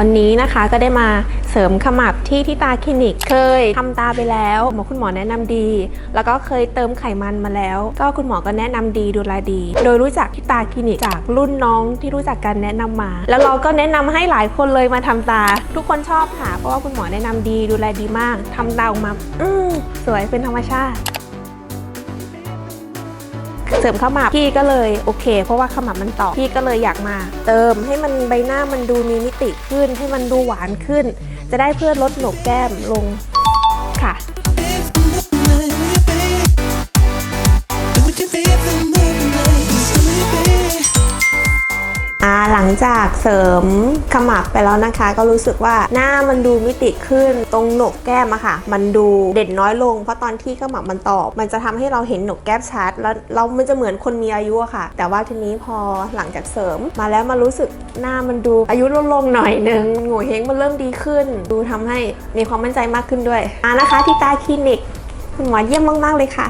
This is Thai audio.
วันนี้นะคะก็ได้มาเสริมขมับที่ที่ตาคลินิก เคยทำตาไปแล้วหมอคุณหมอแนะนำดี แล้วก็เคยเติมไขมันมาแล้ว ก็คุณหมอก็แนะนำดีดูแลดี โดยรู้จักที่ตาคลินิกจากรุ่นน้องที่รู้จักกันแนะนำมา แล้วเราก็แนะนำให้หลายคนเลยมาทำตา ทุกคนชอบค่ะ เพราะว่าคุณหมอแนะนำดีดูแลดีมากทำตาออกมา อืสวยเป็นธรรมชาติ ริมขมับพี่ก็เลยโอเค เพราะว่าขมับมันต่อพี่ก็เลยอยากมา เติมให้มันใบหน้ามันดูมีมิติขึ้นให้มันดูหวานขึ้น จะได้เพื่อลดโหนกแก้มลง งจากเสริมขมับไปแล้วนะคะ ก็รู้สึกว่าหน้ามันดูมิติขึ้นตรงหนกแก้มอะค่ะ มันดูเด่นน้อยลง เพราะตอนที่ขมับมันตอบ มันจะทำให้เราเห็นหนกแก้มชัด แล้วเรามันจะเหมือนคนมีอายุอะค่ะ แต่ว่าทีนี้พอหลังจากเสริมมาแล้วมารู้สึกหน้ามันดูอายุลดลงหน่อยนึงโง่เฮงมันเริ่มดีขึ้น ดูทำให้มีความมั่นใจมากขึ้นด้วยอ่านะคะที่ตาคลินิกคุณหมอเยี่ยมมากๆเลยค่ะ